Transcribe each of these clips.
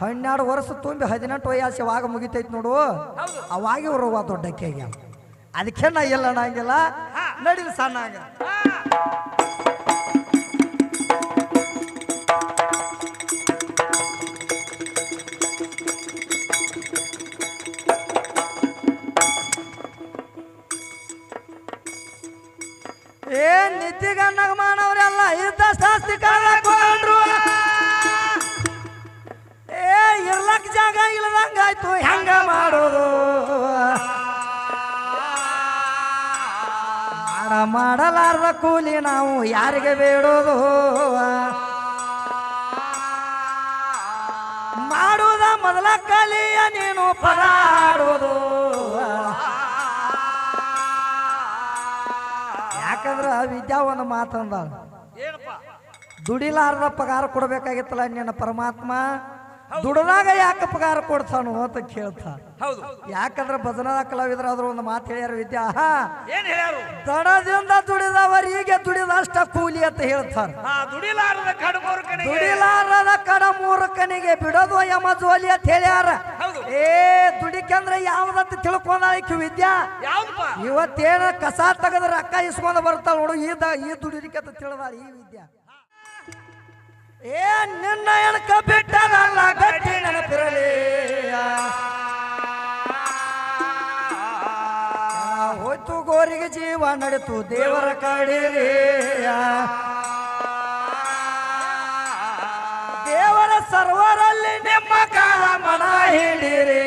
ಹನ್ನೆರಡು ವರ್ಷ ತುಂಬಿ ಹದಿನೆಂಟು ವಯಸ್ಸು ಯಾವಾಗ ಮುಗಿತೈತಿ ನೋಡು? ಅವಾಗ ಇವರು ದೊಡ್ಡಕ್ಕೆ ಅದಕ್ಕೆ ನಾ ಇಲ್ಲ ಅನ್ನಂಗಿಲ್ಲ ನಡೀಲಿ ಸಣ್ಣಾಗ ಏನ್ ನಿತ್ಯಗಣ್ಣಗ ಮಾಡವ್ರೆಲ್ಲ ಇದ್ದ ಆಸ್ತಿ ಕಳ್ಕೊಂಡ್ರು ಇಲ್ಲದಂಗಾಯ್ತು ಹೆಂಗ ಮಾಡೋದು? ಮಾಡ ಮಾಡಲಾರ್ದ ಕೂಲಿ ನಾವು ಯಾರಿಗೆ ಬೇಡೋದು? ಮಾಡುವುದ ಮೊದಲ ಕಲಿಯ ನೀನು ಪದಾಡೋದು ಯಾಕಂದ್ರ ವಿದ್ಯಾ ಒಂದು ಮಾತಂದ. ದುಡಿಲಾರ್ದ ಪಗಾರ ಕೊಡ್ಬೇಕಾಗಿತ್ತಲ್ಲ ನಿನ್ನ ಪರಮಾತ್ಮ? ದುಡ್ದಾಗ ಯಾಕೆ ಪಗಾರ ಕೊಡ್ತಾನು ಅಂತ ಕೇಳ್ತಾ. ಹೌದು. ಯಾಕಂದ್ರೆ ಭಜನದ ಆದ್ರೂ ಒಂದು ಮಾತು ಹೇಳ್ಯಾರ ವಿದ್ಯಾ ಹಾ, ಏನ್ ಹೇಳ್ಯಾರು? ದಡದಿಂದ ದುಡಿದವರಿಗೆ ದುಡಿದಷ್ಟ ಕೂಲಿ ಅಂತ ಹೇಳ್ತಾರ. ದುಡಿಲಾರದ ಕಡುಮೂರು ದುಡಿಲಾರದ ಬಿಡೋದು ಯಮ ಜೋಲಿ ಅಂತ ಹೇಳ್ಯಾರ. ಏ ದುಡಿಕಂದ್ರೆ ಯಾವ್ದಂತ ತಿಳ್ಕೊಂಡಾಯ್ತು ವಿದ್ಯಾ. ಇವತ್ತೇನ ಕಸ ತೆಗೆದ್ರೆ ರೊಕ್ಕ ಇಸ್ಕೊಂಡ್ ಬರ್ತಾಳ ನೋಡು ಈ ದುಡಿಲಿಕ್ಕೆ ಅಂತ ತಿಳಿದಾಳ ಈ ವಿದ್ಯಾ. ಏ, ನಿನ್ನ ಎಣಕ ಬಿಟ್ಟದಲ್ಲ, ಗಟ್ಟಿ ನೆನಪಿರಲಿ. ಹೋಯ್ತು ಗೋರಿಗೆ ಜೀವ ನಡೆತು ದೇವರ ಕಡೀರಿ. ದೇವರ ಸರ್ವರಲ್ಲಿ ನಿಮ್ಮ ಕಾಲ ಮನ ಹಿಡಿರಿ.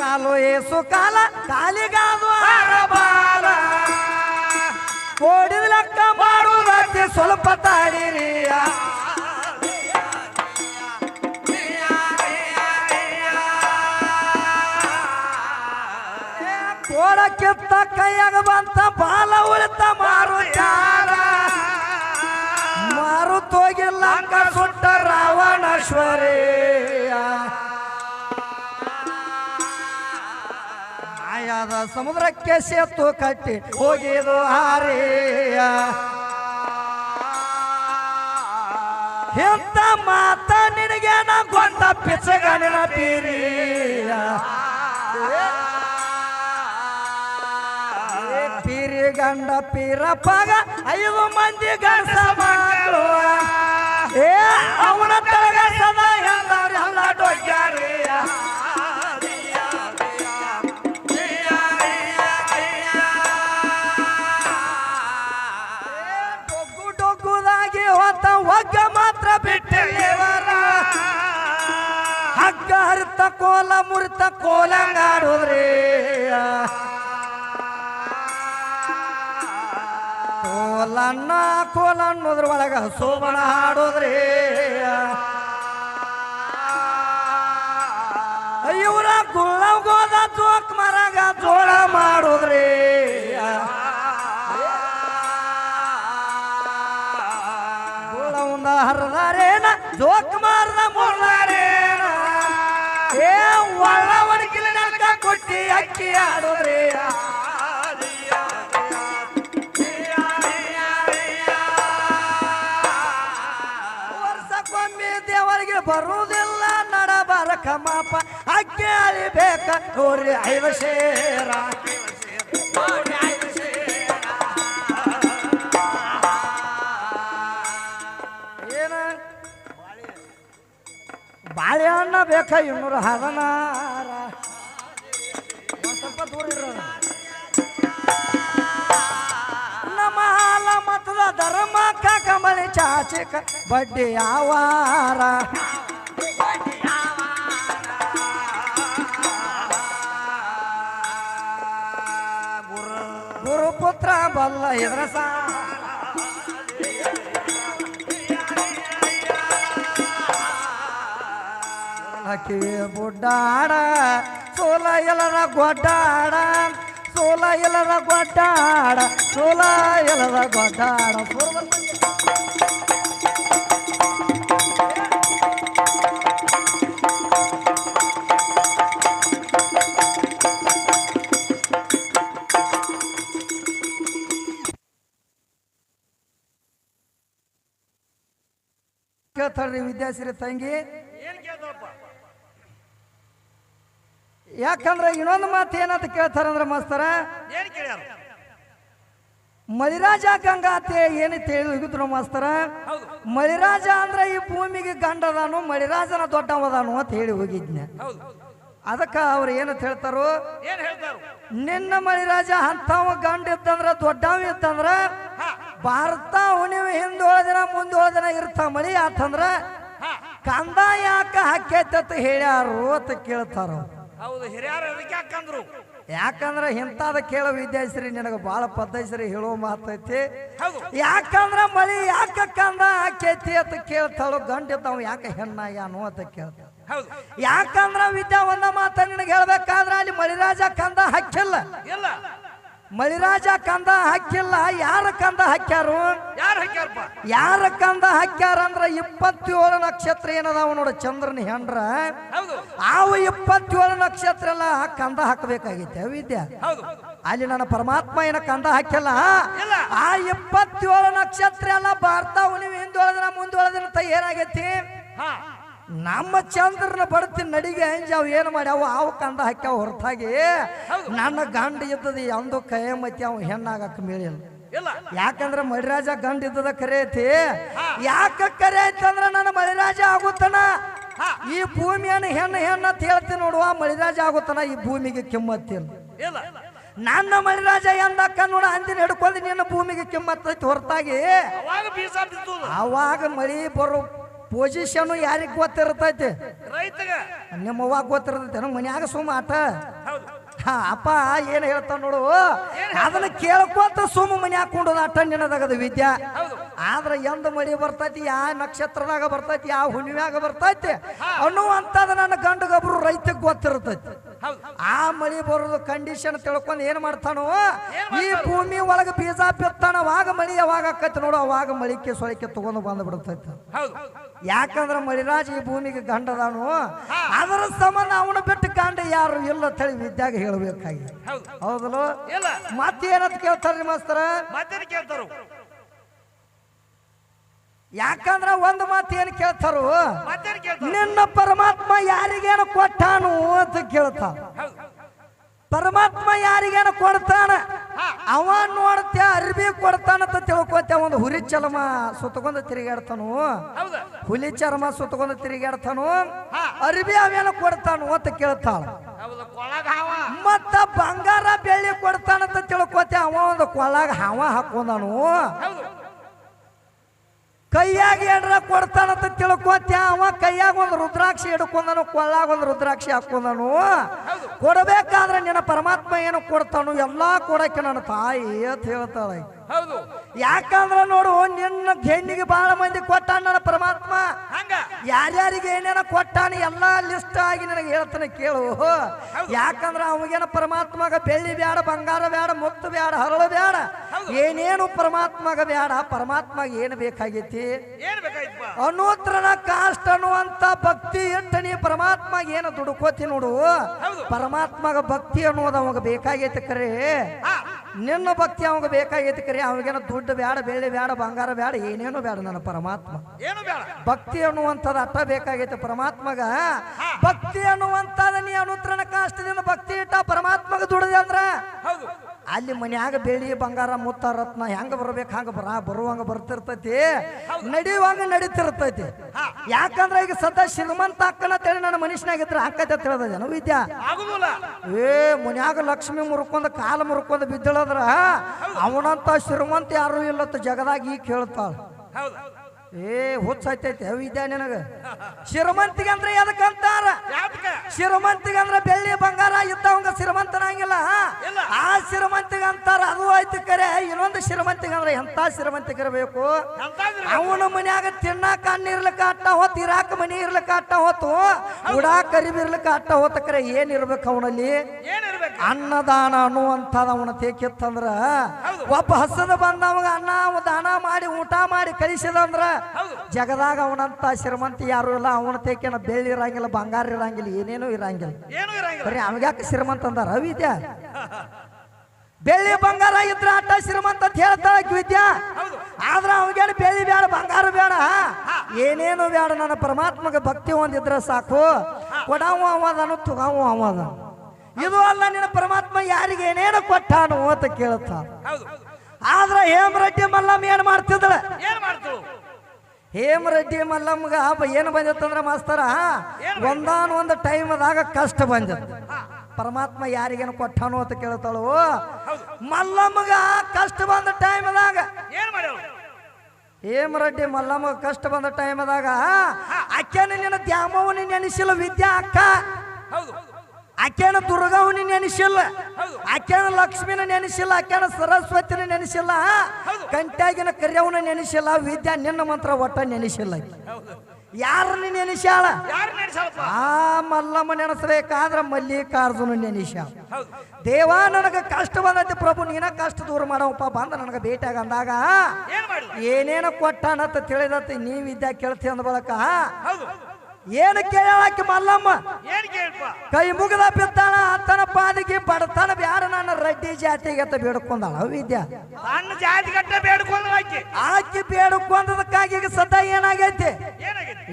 ಕಾಲಿ ಏಸು ಕಾಲ ಕಾಲಿಗಾದು ಕೋಡಿದ ಲೆಕ್ಕ ಮಾಡುವುದಕ್ಕೆ ಸ್ವಲ್ಪ ಕೋಡ ಕೆತ್ತ ಕೈಯಾಗ ಬಂತ ಬಾಲ ಉಳಿತ ಮಾರು ಯಾರ ಮಾರು ತೋಗಿಲ್ಲ ಅಂಕ ಸುಟ್ಟ ರಾವಣೇಶ್ವರಿ. ಮಾಯಾದ ಸಮುದ್ರಕ್ಕೆ ಸೇತು ಕಟ್ಟಿ ಹೋಗಿದು ಹಾರಿಯ ಎಂತ ಮಾತ ನಿನಗೆ ನಾ ಕೊಂಡ ಪಿಚ್ಚಗಣಿನ ಪೀರಿಯ ಪೀರಿ ಗಂಡ ಪೀರಪ್ಪಗ ಐದು ಮಂದಿ ಗಂಡ ಮಕ್ಕಳು. ಏ, ಅವನ ತಳಗ ಸದಾ ಎಲ್ಲ ಡೊಗ್ಯಾರಿಯ ಹಗ್ಗ ಹರಿತ ಕೋಲ ಮುರಿತ ಕೋಲಂಗಾಡುದ್ರಿ ಕೋಲನ್ನ ಕೋಲ ಅನ್ನೋದ್ರ ಒಳಗ ಸೋಮಣ ಹಾಡೋದ್ರಿ. ಇವರ ಗುಳ್ಳವ್ ಗೋದ ಜೋಕ್ ಮರಗ ಜೋಳ ಮಾಡೋದ್ರಿ. ಹರದಾರೇನ ಜೋಕ್ ಮಾರ್ದ ಮುಳ್ಳಾರೇನ ಏ ಒಳ್ಳ ಒಣಗಿಲ ನಲ್ಕ ಕೊಟ್ಟಿ ಅಕ್ಕಿ ಆಡೋದ್ರಿ. ವರ್ಷಕ್ಕೊಮ್ಮೆ ದೇವರಿಗೆ ಬರುವುದಿಲ್ಲ ನಡಬಾರ ಮಾಪ. ಅಕ್ಕಿ ಅಳಿಬೇಕ, ನೋಡ್ರಿ ಐವ ಶೇರ. ಬಾಳೆಹಣ್ಣ ಬೇಕ? ಇನ್ನೂರ ಹದನಾರ. ಸ್ವಲ್ಪ ದೂರ ನಮ್ಮ ಹಾಲ ಮತದ ಧರ್ಮ ಕಂಬಳಿ ಚಾಚಿಕ ಬಡ್ಡಿ ಯಾವಾರ ಗುರುಪುತ್ರ ಬಲ್ಲ ಇದ್ರ ಹಕ್ಕಿ ಬುಡ್ಡಾಡ ಸೋಲ ಎಲ್ಲರ ಗೊಡ್ಡಾಡ ಸೋಲ ಎಲ್ಲರ ಗೊಡ್ಡಾಡ ಸೋಲ ಎಲ್ಲರ ಗೊಡ್ಡಾಡ ಸೋಲ ಕೇಳ್ತಾಳ್ರಿ ವಿದ್ಯಾಶ್ರೀ ತಂಗಿ ಯಾಕಂದ್ರೆ ಇನ್ನೊಂದು ಮಾತು ಏನಂತ ಕೇಳ್ತಾರಂದ್ರ ಮಾಸ್ತರ ಏನ್ ಕೇಳ್ಯಾರ? ಮಲಿರಾಜ ಗಂಗಾತೆ ಏನು ತಿಳಿದ್ರು ಮಾಸ್ತರ? ಹೌದು. ಮಳಿರಾಜ ಅಂದ್ರೆ ಈ ಭೂಮಿಗೆ ಗಂಡದಾನು ಮಳಿರಾಜನ ದೊಡ್ಡವದಾನು ಅಂತ ಹೇಳಿ ಹೋಗಿದ್ನೆ. ಅದಕ್ಕ ಅವ್ರು ಏನು ಹೇಳ್ತಾರೋ? ನಿನ್ನ ಮಳಿರಾಜ ಅಂತವ ಗಂಡ ಇತ್ತಂದ್ರ ದೊಡ್ಡವ ಇತ್ತಂದ್ರ ಭಾರತ ಹುಣಿವು ಹಿಂದೋಳ ದಿನ ಮುಂದೋಳ ದಿನ ಇರ್ತ ಮಳಿ ಆತಂದ್ರ ಕಂದ ಯಾಕ ಹಾಕೈತತ್ ಹೇಳ್ಯಾರು ಅಂತ ಕೇಳ್ತಾರ. ಹೌದು ಹಿರಿಯರು ಅದಕ್ಕೆ ಯಾಕಂದ್ರು? ಯಾಕಂದ್ರ ಇಂಥದ ಕೇಳೋ ವಿದ್ಯಾಶ್ರೀ ನಿನಗ ಬಾಳ ಪದ್ಧಶ್ರೀ ಹೇಳೋ ಮಾತೈತಿ ಯಾಕಂದ್ರ ಮಳಿ ಯಾಕ ಕಂದ ಹಾಕೈತಿ ಅಂತ ಕೇಳ್ತಾಳು ಗಂಡ ಇದ್ದಾವ ಯಾಕೆ ಹೆಣ್ಣಾಗ್ಯಾನು ಅಂತ ಕೇಳ್ತಾಳ. ಯಾಕಂದ್ರ ವಿದ್ಯಾ ಒಂದ ಮಾತ ನಿನಗೆ ಹೇಳ್ಬೇಕಾದ್ರ ಅಲ್ಲಿ ಮಳಿರಾಜ ಕಂದ ಹಕ್ಕಿಲ್ಲ ಇಲ್ಲ. ಮಳಿರಾಜ ಕಂದ ಹಾಕಿಲ್ಲ ಯಾರ ಕಂದ ಹಾಕ್ಯಾರು? ಯಾರು ಹಾಕ್ಯಾರಪ್ಪ? ಯಾರ ಕಂದ ಹಾಕ್ಯಾರ ಅಂದ್ರ ಇಪ್ಪತ್ತೇಳು ನಕ್ಷತ್ರ ಏನದಾವ ನೋಡ ಚಂದ್ರನ ಹೆಂಡ್ರ. ಅವು ಇಪ್ಪತ್ತೇಳು ನಕ್ಷತ್ರ ಎಲ್ಲ ಕಂದ ಹಾಕಬೇಕಾಗಿತ್ತೆ ವಿದ್ಯಾ ಅಲ್ಲಿ ನನ್ನ ಪರಮಾತ್ಮ ಏನ ಕಂದ ಹಾಕಿಲ್ಲ. ಆ ಇಪ್ಪತ್ತೇಳು ನಕ್ಷತ್ರ ಎಲ್ಲ ಭಾರತ ನೀವು ಹಿಂದೊಳದಿನ ಮುಂದೊಳದಿನ ಏನಾಗೈತಿ ನಮ್ಮ ಚಂದ್ರನ ಬಡತಿ ನಡಿಗೆ ಅಂಜಾವ್ ಏನು ಮಾಡ್ಯಾವ? ಅವು ಕಂದ ಹಾಕ್ಯಾವ ಹೊರತಾಗಿ. ನನ್ನ ಗಂಡ ಇದ್ದದ ಅಂದು ಕೈಮತಿ ಅವ ಹೆಣ್ಣಾಗಕ್ಕೆ ಮೇಳಿಲ್ಲ. ಯಾಕಂದ್ರ ಮಳಿರಾಜ ಗಂಡ ಇದ್ದದ ಕರೆ ಐತಿ. ಯಾಕ ಕರೆ ಐತಿ ಅಂದ್ರ ನನ್ನ ಮಳಿರಾಜ ಆಗುತ್ತನ? ಈ ಭೂಮಿಯನ್ನು ಹೆಣ್ಣು ಹೆಣ್ಣ ಅಂತ ಹೇಳ್ತೀನಿ ನೋಡುವ ಮಳಿರಾಜ ಆಗುತ್ತನ ಈ ಭೂಮಿಗೆ ಕಿಮ್ಮತ್ತಿಲ್ಲ ನನ್ನ ಮಳಿರಾಜ ಎಂದಕ್ಕ ನೋಡ ಅಂದಿನ ಹಿಡ್ಕೊಂಡು ನಿನ್ನ ಭೂಮಿಗೆ ಕಿಮ್ಮತ್ತೈತಿ ಹೊರತಾಗಿ. ಅವಾಗ ಮಳಿ ಬರೋ ಪೊಸಿಷನ್ ಯಾರಿಗೆ ಗೊತ್ತಿರ್ತೈತಿ? ರೈತಗ. ನಿಮ್ಮ ಅವ್ವಾಗ ಗೊತ್ತಿರ್ತೈತಿ ಮನ್ಯಾಗ ಸುಮ್ಮ ಆಟ. ಹಾ ಅಪ್ಪ ಏನ್ ಹೇಳ್ತಾನ ನೋಡು? ಅದನ್ನ ಕೇಳ್ಕೊತ ಸುಮ್ಮ ಮನೆ ಹಾಕೊಂಡು ಆಟ ನಿನ್ನದಾಗದ ವಿದ್ಯಾ. ಆದ್ರ ಎಂದ ಮಳಿ ಬರ್ತೈತಿ ಯಾವ ನಕ್ಷತ್ರದಾಗ ಬರ್ತೈತಿ ಯಾವ ಹುಣ್ಣಿಮ್ಯಾಗ ಬರ್ತೈತಿ ಅನ್ನುವಂಥದ್ದು ನನ್ನ ಗಂಡಗೊಬ್ರು ರೈತಕ್ ಗೊತ್ತಿರ್ತೈತಿ. ಆ ಮಳಿ ಬರೋದು ಕಂಡೀಷನ್ ತಿಳ್ಕೊಂಡು ಏನ್ ಮಾಡ್ತಾನೋ? ಈ ಭೂಮಿ ಒಳಗ ಬೀಜ ಬಿತ್ತಾನ ಅವಾಗ ಮಳಿ ಯಾವಾಗ ಆಕೈತಿ ನೋಡು ಅವಾಗ ಮಳಿಕೆ ಸೊಳಿಕೆ ತಗೊಂಡು ಬಂದು ಬಿಡ್ತೈತಿ. ಯಾಕಂದ್ರ ಮಳಿರಾಜ್ ಈ ಭೂಮಿಗೆ ಗಂಡದಾನು? ಅದರ ಸಂಬಂಧ ಅವನ ಬಿಟ್ಟು ಗಂಡ ಯಾರು ಇಲ್ಲ ತಳಿ ವಿದ್ಯಾಗ ಹೇಳ್ಬೇಕಾಗಿ. ಹೌದು. ಹೌದಲ್ಲ? ಇಲ್ಲ. ಕೇಳ್ತಾರೆ ಕೇಳ್ತಾರ್ರಿ ಮಾಸ್ತರ? ಮತ್ತೇನ್ ಕೇಳ್ತಾರು? ಯಾಕಂದ್ರ ಒಂದು ಮಾತು ಏನ್ ಕೇಳ್ತಾರು? ನಿನ್ನ ಪರಮಾತ್ಮ ಯಾರಿಗೇನು ಕೊಟ್ಟಾನು ಅಂತ ಕೇಳ್ತಾನ. ಪರಮಾತ್ಮ ಯಾರಿಗೇನು ಕೊಡ್ತಾನ. ಅವ ನೋಡ್ತೆ ಅರ್ಬಿ ಕೊಡ್ತಾನಂತ ತಿಳ್ಕೊತೆ ಒಂದು ಹುರಿ ಚರ್ಮ ಸುತ್ತಕೊಂಡ ತಿರುಗಾಡ್ತಾನು? ಹುಲಿ ಚರ್ಮ ಸುತ್ತಕೊಂಡ ತಿರುಗಾಡ್ತಾನು. ಅರ್ಬಿ ಅವೇನು ಕೊಡ್ತಾನು ಅಂತ ಕೇಳ್ತಾಳ. ಮತ್ತ ಬಂಗಾರ ಬೆಳ್ಳಿ ಕೊಡ್ತಾನಂತ ತಿಳ್ಕೊತೆ ಅವ ಒಂದು ಕೊಳಗ ಹಾವ ಹಾಕೊಂಡನು? ಕೈಯಾಗ ಏನ್ರ ಕೊಡ್ತಾನಂತ ತಿಳ್ಕೊತ್ಯ? ಅವ ಕೈಯಾಗ ಒಂದು ರುದ್ರಾಕ್ಷಿ ಹಿಡ್ಕೊಂಡನು ಕೊಳ್ಳಾಗ ಒಂದು ರುದ್ರಾಕ್ಷಿ ಹಾಕೊಂಡನು. ಕೊಡಬೇಕಾದ್ರೆ ನಿನ್ನ ಪರಮಾತ್ಮ ಏನು ಕೊಡ್ತಾನು ಎಲ್ಲಾ ಕೊಡಕ್ಕೆ ನನ್ನ ತಾಯಿ ಅಂತ ಹೇಳ್ತಾಳೆ. ಹೌದು. ಯಾಕಂದ್ರ ನೋಡು ನಿನ್ನ ಹೆಣ್ಣಿಗೆ ಬಹಳ ಮಂದಿ ಕೊಟ್ಟಾನ ನನ್ನ ಪರಮಾತ್ಮ. ಹಂಗ? ಯಾರ್ಯಾರಿಗೆ ಏನೇನ ಕೊಟ್ಟಾನ ಎಲ್ಲಾ ಲಿಸ್ಟ್ ಆಗಿ ನನಗೆ ಹೇಳ್ತಾನೆ ಕೇಳು. ಯಾಕಂದ್ರ ಅವಗೇನ ಪರಮಾತ್ಮಗ ಬೆಳ್ಳಿ ಬ್ಯಾಡ ಬಂಗಾರ ಬ್ಯಾಡ ಮುತ್ತು ಬ್ಯಾಡ ಹರಳು ಬ್ಯಾಡ. ಏನೇನು ಪರಮಾತ್ಮಗ ಬ್ಯಾಡ ಪರಮಾತ್ಮ ಏನು ಬೇಕಾಗೈತಿ? ಅನೂತ್ರನ ಕಾಸ್ಟ್ ಅನ್ನುವಂತ ಭಕ್ತಿ ಇಟ್ಟ ನೀ ಪರಮಾತ್ಮ ಏನು ದುಡುಕೋತಿ ನೋಡು. ಪರಮಾತ್ಮಗ ಭಕ್ತಿ ಅನ್ನೋದು ಅವಾಗ ಬೇಕಾಗೈತಿ ಕರೆ. ನಿನ್ನ ಭಕ್ತಿ ಅವಾಗ ಬೇಕಾಗೈತಿ ಕರೆ ಅವಾಗೇನ ದುಡ್ಡು ಬೇಡ ಬೆಳ್ಳಿ ಬೇಡ ಬಂಗಾರ ಬೇಡ ಏನೇನು ಬೇಡ ನನ್ನ ಪರಮಾತ್ಮ. ಏನು ಬೇಡ ಭಕ್ತಿ ಅನ್ನುವಂಥದ್ದು ಅಟ್ಟ ಬೇಕಾಗೈತೆ ಪರಮಾತ್ಮಗ. ಭಕ್ತಿ ಅನ್ನುವಂಥದ್ದು ನೀ ಅನುತ್ರನ ಕಾಷ್ಟದಿಂದ ಭಕ್ತಿ ಇಟ್ಟ ಪರಮಾತ್ಮಗ ದುಡಿದೆ ಅಂದ್ರೆ? ಹೌದು. ಅಲ್ಲಿ ಮನ್ಯಾಗ ಬೆಳ್ಳಿ ಬಂಗಾರ ಮುತ್ತ ರತ್ನ ಹೆಂಗ ಬರ್ಬೇಕು ಹಂಗ ಬರ ಬರುವಂಗ ಬರ್ತಿರ್ತೈತಿ. ನಡೆಯುವಂಗ ನಡೀತಿರ್ತೈತಿ. ಯಾಕಂದ್ರೆ ಈಗ ಸದಾ ಶ್ರೀಮಂತ ಅಕ್ಕನ ತೇಳಿ ನನ್ನ ಮನುಷ್ಯನಾಗಿದ್ರೆ ಹಾಕೈತೆ ತಿಳಿದ ಜನ ವಿದ್ಯಾ? ಏ ಮನ್ಯಾಗ ಲಕ್ಷ್ಮಿ ಮುರ್ಕೊಂಡ ಕಾಲ ಮುರ್ಕೊಂಡ ಬಿದ್ದಳದ್ರ ಅವನಂತ ಶ್ರೀಮಂತ ಯಾರು ಇಲ್ಲತ್ತ ಜಗದಾಗ ಈ ಕೇಳ್ತಾಳ. ಏ ಹುಚ್ಚೈತೈತೆ ವಿದ್ಯಾ ನಿನಗ? ಶ್ರೀಮಂತಿಗೆ ಅಂದ್ರೆ ಎದಕ್ಕೆ ಅಂತಾರ? ಶ್ರೀಮಂತಿಗೆ ಅಂದ್ರೆ ಬೆಳ್ಳಿ ಬಂಗಾರ ಇದ್ದವಂಗ ಶ್ರೀಮಂತನಾಗಿಲ್ಲ. ಆ ಶ್ರೀಮಂತಿಗೆ ಅಂತಾರ ಅದು ಆಯ್ತು ಕರೆ. ಇನ್ನೊಂದು ಶ್ರೀಮಂತಿಗೆ ಅಂದ್ರೆ ಎಂತ ಶ್ರೀಮಂತಿಗೆ ಇರಬೇಕು? ಅವನ ಮನ್ಯಾಗ ತಿನ್ನಾಕ ಅನ್ನ ಇರ್ಲಿಕ್ಕ ಅಟ್ಟ ಹೊತ್ತು ಇರಾಕ ಮನಿ ಇರ್ಲಿಕ್ಕ ಅಟ್ಟ ಹೊತ್ತು ಉಡಾ ಕರಿಬಿ ಇರ್ಲಿಕ್ಕ ಅಟ್ಟ ಹೊತ್ತ ಕರೆ. ಏನ್ ಇರ್ಬೇಕು ಅವನಲ್ಲಿ? ಏನಿರ್ಬೇಕು ಅನ್ನದಾನ ಅನ್ನುವಂಥದ್ದು ಅವನ ತೇಕಿತ್ತಂದ್ರ. ಒಬ್ಬ ಹಸದ ಬಂದವಾಗ ಅನ್ನ ದಾನ ಮಾಡಿ ಊಟ ಮಾಡಿ ಕಳಿಸಿದಂದ್ರ ಜಗದಾಗ ಅವನಂತ ಶ್ರೀಮಂತ ಯಾರು ಇಲ್ಲ. ಅವನ ತೇಕಿನ ಬೆಳ್ಳಿ ಇರಂಗಿಲ್ಲ ಬಂಗಾರ ಇರಂಗಿಲ್ಲ ಏನೇನು ಇರಂಗಿಲ್ಲ. ಏನು ಇರಂಗಿಲ್ಲ. ಬರೀ ಅವಾಗ್ಯಾಕ ಶ್ರೀಮಂತ ಅಂದಾರ? ವಿದ್ಯಾ ಬೆಳ್ಳಿ ಬಂಗಾರ ಇದ್ರ ಅಟ್ಟ ಶ್ರೀಮಂತ ಅಂತ ಹೇಳ್ತಾಳ ವಿದ್ಯಾ. ಆದ್ರ ಅವಾಗೇನು ಬೆಳ್ಳಿ ಬೇಡ ಬಂಗಾರ ಬೇಡ ಏನೇನು ಬೇಡ ನನ್ನ ಪರಮಾತ್ಮಗ ಭಕ್ತಿ ಹೊಂದಿದ್ರೆ ಸಾಕು. ಕೊಡಾವು ಅವದನು ತುಗಾವು ಅವದ ಇದು ಅಲ್ಲ ನಿನ್ನ ಪರಮಾತ್ಮ ಯಾರಿಗೆ ಏನೇನು ಕೊಟ್ಟಾನು ಅಂತ ಕೇಳುತ್ತ? ಆದ್ರೆ ಹೇಮರೆಡ್ಡಿ ಮಲ್ಲಮ್ಮ ಏನ್ ಮಾಡ್ತಿದ್ದಳ? ಏನ್ ಮಾಡ್ತು ಹೇಮರೆಡ್ಡಿ ಮಲ್ಲಮ್ಮಗ ಏನು ಬಂದಿತ್ತಂದ್ರ ಮಾಸ್ತರ ಒಂದಾನೊಂದು ಟೈಮ್ದಾಗ ಕಷ್ಟ ಬಂದಿತ್ತು. ಪರಮಾತ್ಮ ಯಾರಿಗೇನು ಕೊಟ್ಟಾನು ಅಂತ ಕೇಳ್ತಾಳು ಮಲ್ಲಮ್ಮಗ ಕಷ್ಟ ಬಂದ ಟೈಮ್ದಾಗ ಹೇಮರೆಡ್ಡಿ ಮಲ್ಲಮ್ಮ ಕಷ್ಟ ಬಂದ ಟೈಮ್ದಾಗ ಅಕ್ಕನ ನಿನ್ನ ದ್ಯಾಮವನ್ನ ನೆನೆಸಿಲ್ಲ ವಿದ್ಯಾ ಅಕ್ಕ? ಹೌದು. ಆಕೆನ ದುರ್ಗಾವನ ನೆನೆಸಿಲ್ಲ. ಆಕೆನ ಲಕ್ಷ್ಮಿನ ನೆನೆಸಿಲ್ಲ ಆಕೆನ ಸರಸ್ವತಿನ ನೆನೆಸಿಲ್ಲ. ಕಂಟ್ಯಾಗಿನ ಕರ್ಯವನ ನೆನೆಸಿಲ್ಲ ವಿದ್ಯಾ ನಿನ್ನ ಮಂತ್ರ ಒಟ್ಟ ನೆನೆಸಿಲ್ಲ ಯಾರನ್ನ ನೆನೆಸ್ಯಾಳ? ಆ ಮಲ್ಲಮ್ಮ ನೆನೆಸ್ಬೇಕಾದ್ರ ಮಲ್ಲಿಕಾರ್ಜುನ ಹೌದು. ದೇವ ನನಗೆ ಕಷ್ಟ ಬಂದೈತಿ ಪ್ರಭು ನೀನ ಕಷ್ಟ ದೂರ ಮಾಡವಪ್ಪ ಬಂದ ನನಗ ಭೇಟಿಯಾಗ ಅಂದಾಗ ಏನೇನ ಕೊಟ್ಟಾನಂತ ತಿಳಿದತಿ ನೀ ವಿದ್ಯಾ ಕೇಳ್ತಿ ಅಂದ ಬಳಕ ಏನು ಕೇಳಾಕಿ ಮಲ್ಲಮ್ಮ? ಏನ್ ಕೇಳಪ್ಪ ಕೈ ಮುಗಿದ ಬಿತ್ತಾಳ ಅತ್ತನ ಪಾದಿಗೆ ಬಡತನ ಬ್ಯಾರ ನನ್ನ ರೆಡ್ಡಿ ಜಾತಿಗೆ ಅಂತ ಬೇಡ್ಕೊಂಡಾಳ. ವಿದ್ಯಾ? ಜಾತಿ ಗಟ್ಟ ಬೇಡ್ಕೊಂಡು ಆಕಿ ಆಕಿ ಬೇಡ್ಕೊಂಡದಕ್ಕಾಗಿ ಈಗ ಸದ್ದ ಏನಾಗೈತಿ?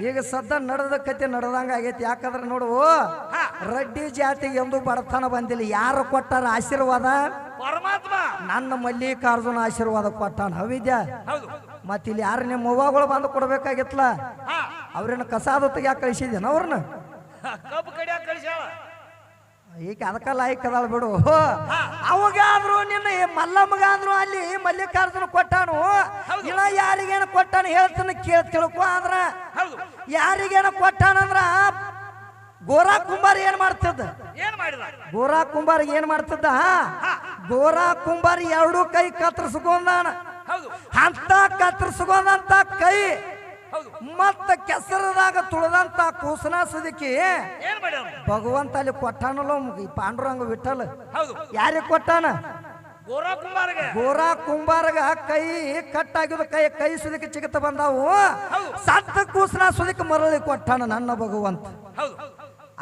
ಈಗ ಸದ್ದ ನಡೆದ ಕತೆ ನಡೆದಂಗ ಆಗೈತಿ. ಯಾಕಂದ್ರೆ ನೋಡು ರಡ್ಡಿ ಜಾತಿಗೆ ಎಂದು ಬಡತನ ಬಂದಿಲ್ಲ. ಯಾರು ಕೊಟ್ಟಾರ ಆಶೀರ್ವಾದ? ಪರಮಾತ್ಮ. ನನ್ನ ಮಲ್ಲಿಕಾರ್ಜುನ ಆಶೀರ್ವಾದ ಕೊಟ್ಟಾನ. ಹವಿದ್ಯಾ ಮತ್ತ ಇಲ್ಲಿ ಯಾರು ನಿಮ್ಮ ಮೊವಾಗಳು ಬಂದು ಕೊಡ್ಬೇಕಾಗಿತ್ಲ ಹಾ ಅವ್ರನ್ನ ಕಸಾದ ಯಾಕೆ ಕಳಿಸಿದ್ದೇನ ಅವ್ರನ್ನ? ಕಬ್ಬು ಕಡಿಯಾಕ ಕಳಿಸ್ಯಾಳ. ಈಗ ಅದಕ್ಕ ಲಾಯಕ್ ಅದಾಳ ಬಿಡು. ಅವಾಗಾದ್ರು ನಿನ್ನ ಮಲ್ಲಮ್ಮಗಾದ್ರು ಅಲ್ಲಿ ಮಲ್ಲಿಕಾರ್ಜುನ ಕೊಟ್ಟಾನು. ಇಲ್ಲ ಯಾರಿಗೇನು ಕೊಟ್ಟಾನ ಹೇಳ್ತಾನೆ ಕೇಳ್ ತಿಳ್ಕೊ ಅಂದ್ರ ಯಾರಿಗೇನು ಕೊಟ್ಟಾನಂದ್ರ ಗೋರಾ ಕುಂಬಾರ ಏನ್ ಮಾಡಿದ? ಗೋರಾ ಕುಂಬಾರ ಏನ್ ಮಾಡ್ತಿದ್ದ? ಗೋರಾ ಕುಂಬಾರ ಎರಡು ಕೈ ಕತ್ತರಿಸ್ಕೊಂಡಾನ. ಅಂತ ಕತ್ತರಿಸ್ಕೊಂಡಂತ ಕೈ ಮತ್ತ ಕೆಸರದಾಗ ತುಳದಂತ ಕೂಸನ ಸುದಿಕಿ ಭಗವಂತ ಅಲ್ಲಿ ಕೊಟ್ಟಾನಲ್ಲ ಪಾಂಡುರಂಗ ವಿಠಲ್. ಯಾರಿಗೆ ಕೊಟ್ಟಾನ? ಗೋರಾ ಕುಂಬಾರ್ಗೆ ಕೈ ಕಟ್ಟಾಗಿದ ಕೈ ಕೈ ಸುದಿಕ ಚಿಗತ ಬಂದಾವು. ಸತ್ತ ಕೂಸನ ಸುದಿಕ ಮರಳಿ ಕೊಟ್ಟಾನ ನನ್ನ ಭಗವಂತ.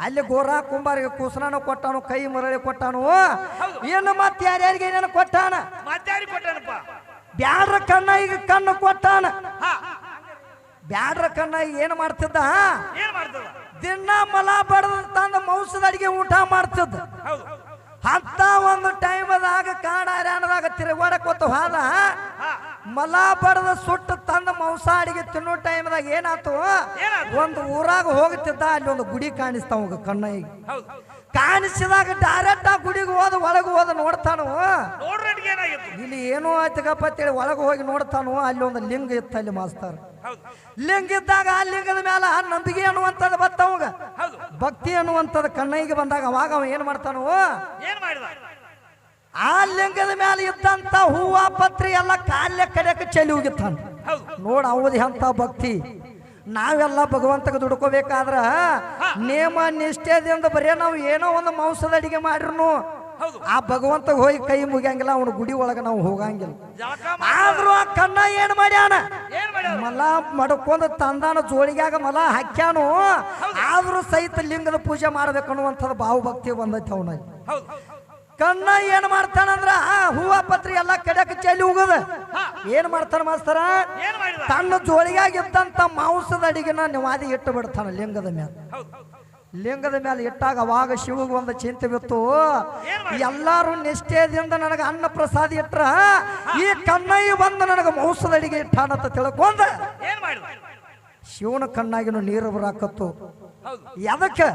ಅಲ್ಲಿ ಗೋರಾ ಕುಂಬಾರಿಗೆ ಕೂಸನ ಕೊಟ್ಟಾನು ಕೈ ಮರಳಿ ಕೊಟ್ಟಾನು. ಏನು ಮತ್ತೆ ಯಾರ್ಯಾರಿಗೆ ಏನೇನು ಕೊಟ್ಟಾನ? ಬ್ಯಾಡ್ರ ಕಣ್ಣ ಈಗ ಕಣ್ಣು ಕೊಟ್ಟಾನ. ಬ್ಯಾಡ್ರ ಕಣ್ಣ ಏನು ಮಾಡ್ತಿದ್ದ? ಏನ್ ಮಾಡ್ತದ ದಿನ ಮಲ ಬಡದ ತಂದ ಮೌಸದ ಅಡಿಗೆ ಊಟ ಮಾಡ್ತಿದ್ದ. ಅಂತ ಒಂದು ಟೈಮದಾಗ ಕಾಡ ಹರ್ಯಾಣದಾಗ ತಿರುಗಾಡಕೋತ ಹೋದ. ಮಲ ಬಡದ ಸುಟ್ಟು ತಂದ ಮಾಂಸ ಅಡಿಗೆ ತಿನ್ನೋ ಟೈಮ್ದಾಗ ಏನಾತು? ಒಂದು ಊರಾಗ ಹೋಗ್ತಿದ್ದ ಅಲ್ಲಿ ಒಂದು ಗುಡಿ ಕಾಣಿಸ್ತಾವ ಕಣ್ಣ ಹೌದು. ಕಾಣಿಸಿದಾಗ ಡೈರೆಕ್ಟ್ ಆ ಗುಡಿಗೆ ಹೋದ ಒಳಗೆ ಹೋದ ನೋಡ್ತಾನು. ಇಲ್ಲಿ ಏನೋ ಆಯ್ತಗಪ್ಪ ಅಂತೇಳಿ ಒಳಗೆ ಹೋಗಿ ನೋಡ್ತಾನು ಅಲ್ಲಿ ಒಂದು ಲಿಂಗ ಇತ್ತು ಅಲ್ಲಿ ಮಾಸ್ತರ್. ಹೌದು ಲಿಂಗ ಇದ್ದಾಗ ಆ ಲಿಂಗದ ಮೇಲೆ ಆ ನಂದಿಗೆ ಅನ್ನುವಂಥದ್ದು ಹೌದು ಭಕ್ತಿ ಅನ್ನುವಂಥದ್ದು ಕಣ್ಣಿಗೆ ಬಂದಾಗ ಅವಾಗ ಅವ ಏನ್ ಮಾಡ್ತಾನು? ಏನ್ ಮಾಡಿದ? ಆ ಲಿಂಗದ ಮೇಲೆ ಇದ್ದಂತ ಹೂವ ಪತ್ರಿ ಎಲ್ಲ ಕಾಲ್ಯ ಕಡೆಕ ಚೆಲ್ಲಿ ಹೋಗಿತ್ತಾನ ನೋಡ ಅವಧಿ ಅಂತ ಭಕ್ತಿ. ನಾವೆಲ್ಲ ಭಗವಂತಗ ದುಡ್ಕೋಬೇಕಾದ್ರ ನೇಮ ನಿಷ್ಠೆದಿಂದ ಬರೀ ನಾವು ಏನೋ ಒಂದು ಮಾಂಸದ ಅಡಿಗೆ ಮಾಡಿರ್ನು. ಹೌದು ಆ ಭಗವಂತ ಹೋಗಿ ಕೈ ಮುಗಿಯಂಗಿಲ್ಲ ಅವನ ಗುಡಿ ಒಳಗೆ ನಾವು ಹೋಗಂಗಿಲ್ಲ. ಆದ್ರೂ ಆ ಕಣ್ಣ ಏನ್ ಮಾಡ್ಯಾನ? ಮಲ ಮಡ್ಕೊಂಡ್ ತಂದಾನ ಜೋಳಿಗ್ಯಾಗ ಮಲ ಹಾಕ್ಯಾನು ಆದ್ರೂ ಸಹಿತ ಲಿಂಗದ ಪೂಜೆ ಮಾಡ್ಬೇಕನ್ನುವಂಥದ್ದು ಭಾವ ಭಕ್ತಿ ಬಂದೈತಿ ಅವನಲ್ಲಿ. ಹೌದು ಕಣ್ಣ ಏನ್ ಮಾಡ್ತಾನಂದ್ರ ಹೂವ ಪತ್ರಿ ಎಲ್ಲ ಕಡೆ ಚೆಲ್ಲಿ ಹೋಗದ ಏನ್ ಮಾಡ್ತಾನ ಮಾಸ್ತರ? ತನ್ನ ತನ್ನ ಜೋಳಿಗಾಗಿದ್ದಂತ ಮಾಂಸದ ಅಡಿಗೆನ ನಿವಾದಿ ಇಟ್ಟು ಬಿಡ್ತಾನ ಲಿಂಗದ ಮೇಲೆ ಲಿಂಗದ ಮೇಲೆ ಇಟ್ಟಾಗ ಅವಾಗ ಶಿವಗೆ ಒಂದು ಚಿಂತೆ ಬಿತ್ತು. ಎಲ್ಲರೂ ನಿಷ್ಠೆದಿಂದ ನನಗೆ ಅನ್ನ ಪ್ರಸಾದ ಇಟ್ರ ಈ ಕಣ್ಣಯ್ಯ ಬಂದು ನನಗೆ ಮೌಸದ ಅಡಿಗೆ ಇಟ್ಟಾನಂತ ತಿಳ್ಕೊಂಡ. ಶಿವನ ಕಣ್ಣಾಗಿನೂ ನೀರು ಬರಾಕತ್ತು. ಎದಕ್ಕೆ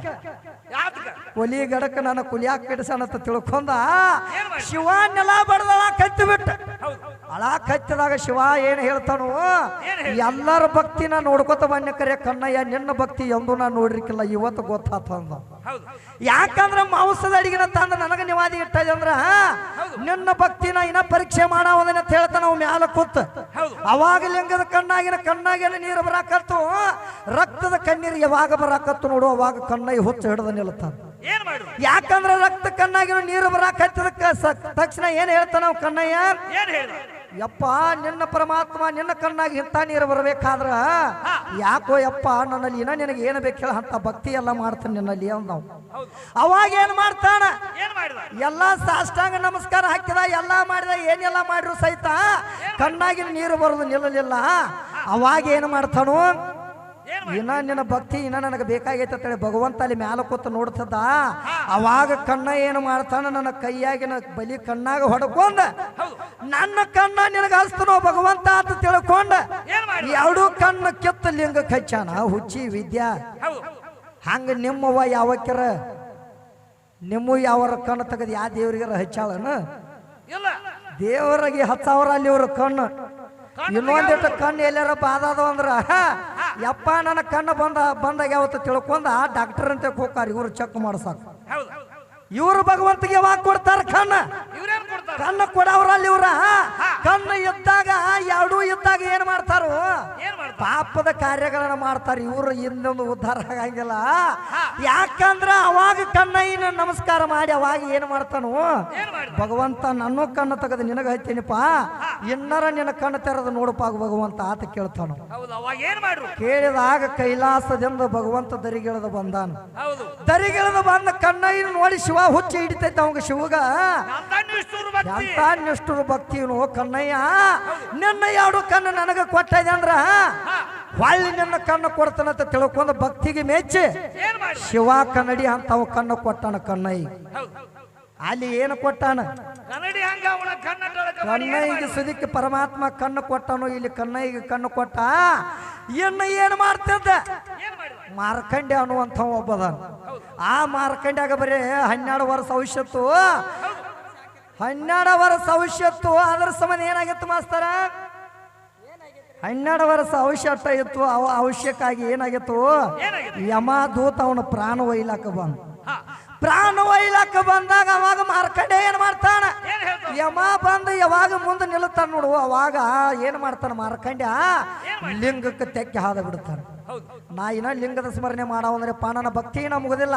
ಯಾತಕ ಒಲಿ ಗಡಕ್ಕೆ ನನ್ನ ಕುಲಿಯಾಕ ಕಿಡಿಸಣತ್ತ ತಿಳ್ಕೊಂಡ ಏನ್ ಶಿವ ನೆಲ ಬಡದಳ ಕತ್ತಿ ಬಿಟ್ಟ. ಅಳ ಕತ್ತಿದಾಗ ಶಿವ ಏನು ಹೇಳ್ತಾನೋ? ಎಲ್ಲರ ಭಕ್ತಿನ ನೋಡ್ಕೊತ ಬನ್ನಿ ಕರೆ ಕಣ್ಣಯ್ಯ ನಿನ್ನ ಭಕ್ತಿ ಎಂದು ನಾನು ನೋಡಿರ್ಕಿಲ್ಲ ಇವತ್ತು ಗೊತ್ತಾತ ಅಂದ ಹೌದು ಯಾಕಂದ್ರ ಮಾಂಸದ ಅಡಿಗೆನ ತಂದ ನನಗ ನಿವಾದಿ ಇಟ್ಟ ಅಂದ್ರ ನಿನ್ನ ಭಕ್ತಿನ ಇನ್ನ ಪರೀಕ್ಷೆ ಮಾಡವದನ್ನ ಅಂತ ಹೇಳ್ತಾನ ನಾವು ಮ್ಯಾಲ ಕೂತ್. ಅವಾಗ ಲಿಂಗದ ಕಣ್ಣಾಗಿನ ಕಣ್ಣಾಗಿನ ನೀರು ಬರಾಕತ್ತು. ರಕ್ತದ ಕಣ್ಣೀರು ಯಾವಾಗ ಬರಾಕತ್ತು ನೋಡು ಅವಾಗ ಕಣ್ಣೈ ಹುಚ್ಚ ಹಿಡಿದ ನಿಲ್ತಾನ ಯಾಕಂದ್ರೆ ರಕ್ತ ಕಣ್ಣಾಗಿನ ನೀರು ಬರಾಕತ್ತದ ತಕ್ಷಣ ಏನ್ ಹೇಳ್ತ ನಾವು ಕಣ್ಣಯ್ಯ? ಏನ್ ಯಪ್ಪ ನಿನ್ನ ಪರಮಾತ್ಮ ನಿನ್ನ ಕಣ್ಣಾಗಿ ಇಂಥ ನೀರು ಬರಬೇಕಾದ್ರ ಯಾಕೋ ಯಪ್ಪ ನನ್ನಲ್ಲಿ ಇನ್ನ ನಿನಗೆ ಏನು ಬೇಕಿಲ್ಲ ಅಂತ ಭಕ್ತಿ ಎಲ್ಲ ಮಾಡ್ತಾನೆ ನಿನ್ನಲ್ಲಿ ಅಂದವ್. ಅವಾಗ ಏನ್ ಮಾಡ್ತಾನ? ಏನು ಮಾಡಿದ? ಎಲ್ಲಾ ಸಾಷ್ಟಾಂಗ ನಮಸ್ಕಾರ ಹಾಕಿದ ಎಲ್ಲಾ ಮಾಡಿದ ಏನೆಲ್ಲ ಮಾಡ್ರು ಸಹಿತ ಕಣ್ಣಾಗಿ ನೀರು ಬರೋದು ನಿಲ್ಲಲಿಲ್ಲ. ಅವಾಗ ಏನು ಮಾಡ್ತಾನು? ಇನ್ನ ನಿನ್ನ ಭಕ್ತಿ ಇನ್ನ ನನಗೆ ಬೇಕಾಗೈತೆ ಅಂತೇಳಿ ಭಗವಂತ ಅಲ್ಲಿ ಮ್ಯಾಲ ಕೂತು ನೋಡ್ತದ. ಅವಾಗ ಕಣ್ಣ ಏನು ಮಾಡ್ತಾನ? ನನ್ನ ಕೈಯಾಗಿನ ಬಲಿ ಕಣ್ಣಾಗ ಹೊಡ್ಕೊಂಡ. ನನ್ನ ಕಣ್ಣ ನಿನಗೆ ಹಸ್ತನೋ ಭಗವಂತ ಅಂತ ತಿಳ್ಕೊಂಡ. ಎರಡೂ ಕಣ್ಣು ಕೆತ್ತ ಲಿಂಗ ಕಚ್ಚಾನ ಹುಚ್ಚಿ ವಿದ್ಯಾ. ಹಂಗ ನಿಮ್ಮವ್ವ ಯಾವಕ್ಕಿರ ನಿಮ್ಮ ಯಾವರ ಕಣ್ಣು ತೆಗೆದು ಯಾವ ದೇವ್ರಿಗಾರ ಹಚ್ಚಾಳನ? ದೇವರಿಗೆ ಹತ್ತು ಸಾವಿರ ಅಲ್ಲಿ ಇವ್ರ ಕಣ್ಣು. ಇನ್ನೊಂದಿಟ್ಟು ಕಣ್ಣು ಎಲ್ಲಾರ ಬಾದಾದ ಅಂದ್ರ ಹ, ಯಪ್ಪ ನನ್ನ ಕಣ್ಣು ಬಂದ ಬಂದಾಗ ಯಾವತ್ತು ತಿಳ್ಕೊಂಡ ಡಾಕ್ಟರ್ ಅಂತ ಹೋಗ್ತಾರೆ ಇವರು ಚೆಕ್ ಮಾಡ್ಸಾಕ. ಇವ್ರು ಭಗವಂತಿಗೆ ಯಾವಾಗ ಕೊಡ್ತಾರ ಕಣ್ಣ ಇವ್ರೇನ್ ಕೊಡ್ತಾರ? ಕಣ್ಣು ಕೊಡವ್ರಲ್ಲಿ ಇವ್ರ? ಕಣ್ಣು ಇದ್ದಾಗ ಎರಡೂ ಇದ್ದಾಗ ಏನ್ ಮಾಡ್ತಾರೋ? ಪಾಪದ ಕಾರ್ಯಗಳನ್ನ ಮಾಡ್ತಾರೆ. ಇವ್ರು ಇನ್ನೊಂದು ಉದ್ಧಾರ ಆಗಂಗಿಲ್ಲ. ಯಾಕಂದ್ರ ಅವಾಗ ಕಣ್ಣಯ್ಯನ ನಮಸ್ಕಾರ ಮಾಡಿ ಅವಾಗ ಏನ್ ಮಾಡ್ತಾನು? ಭಗವಂತ ನನ್ನ ಕಣ್ಣು ತೆಗೆದು ನಿನಗ ಹತ್ತೀನಿಪ್ಪ ಇನ್ನರ ನಿನ್ನ ಕಣ್ಣು ತೆರೆದು ನೋಡಪ್ಪ ಭಗವಂತ ಆತ ಕೇಳ್ತಾನು. ಕೇಳಿದಾಗ ಕೈಲಾಸದಿಂದ ಭಗವಂತ ದರಿಗಿಳದ ಬಂದಾನು. ದರಿಗಿಳದ ಬಂದ ಕಣ್ಣಯ್ಯನ ನೋಡಿ ಶಿವ ಹುಚ್ಚಿ ಹಿಡಿತೈತೆ ಅವಂಗ ಶಿವಗ. ಎಂತ ನಿಷ್ಠುರ ಭಕ್ತಿನು ಕಣ್ಣಯ್ಯ ನಿನ್ನ ಎರಡು ಕಣ್ಣು ನನಗೆ ಕೊಟ್ಟಿದೆ ಅಂದ್ರ ಹೊಳ್ಳಿ ನಿನ್ನ ಕಣ್ಣು ಕೊಡ್ತಾನಂತ ತಿಳ್ಕೊಂಡು ಭಕ್ತಿಗೆ ಮೆಚ್ಚಿ ಶಿವ ಕನ್ನಡಿ ಅಂತ ಅವ ಕಣ್ಣು ಕೊಟ್ಟಾನ ಕಣ್ಣಯ್ಯ ಅಲ್ಲಿ ಏನು ಕೊಟ್ಟಾನ? ಕನ್ನಡಿ ಹಂಗ ಅವನ? ಸುದಿಕ್ಕೆ ಪರಮಾತ್ಮ ಕಣ್ಣು ಕೊಟ್ಟನು ಇಲ್ಲಿ ಕನ್ನೈಗೆ ಕಣ್ಣು ಕೊಟ್ಟ? ಇನ್ನು ಏನು ಮಾಡ್ತಿದ್ದ? ಮಾರ್ಕಂಡೆ ಅನ್ನುವಂಥ ಒಬ್ಬದ ಆ ಮಾರ್ಕಂಡ್ಯಾಗ ಬರೀ ಹನ್ನೆರಡು ವರ್ಷ ಔಷತ್ತು. ಹನ್ನೆರಡು ವರ್ಷ ಔಷತ್ತು ಅದ್ರ ಸಂಬಂಧ ಏನಾಗಿತ್ತು ಮಾಸ್ತರ? ಹನ್ನೆರಡು ವರ್ಷ ಔಷಧ ಇತ್ತು ಅವ ಅವಶ್ಯಕ್ಕಾಗಿ ಏನಾಗಿತ್ತು? ಯಮ ದೂತ ಅವನ ಪ್ರಾಣ ಒಯ್ಲಾಕ ಬಂದ. ಪ್ರಾಣ ಒಯ್ಲಕ್ಕ ಬಂದಾಗ ಅವಾಗ ಮಾರ್ಕಂಡೆ ಏನ್ ಮಾಡ್ತಾನ? ಯಮ ಬಂದು ಯಾವಾಗ ಮುಂದೆ ನಿಲ್ಲುತ್ತಾನ ನೋಡು ಅವಾಗ ಏನ್ ಮಾಡ್ತಾನ ಮಾರ್ಕಂಡ್ಯ? ಲಿಂಗಕ್ಕೆ ತೆಕ್ಕೆ ಹಾದ ಬಿಡ್ತಾನ. ನಾ ಇನ್ನ ಲಿಂಗದ ಸ್ಮರಣೆ ಮಾಡವಂದ್ರೆ ಪಾಣನ ಭಕ್ತಿ ನಮಗುದಿಲ್ಲ ಮುಗುದಿಲ್ಲ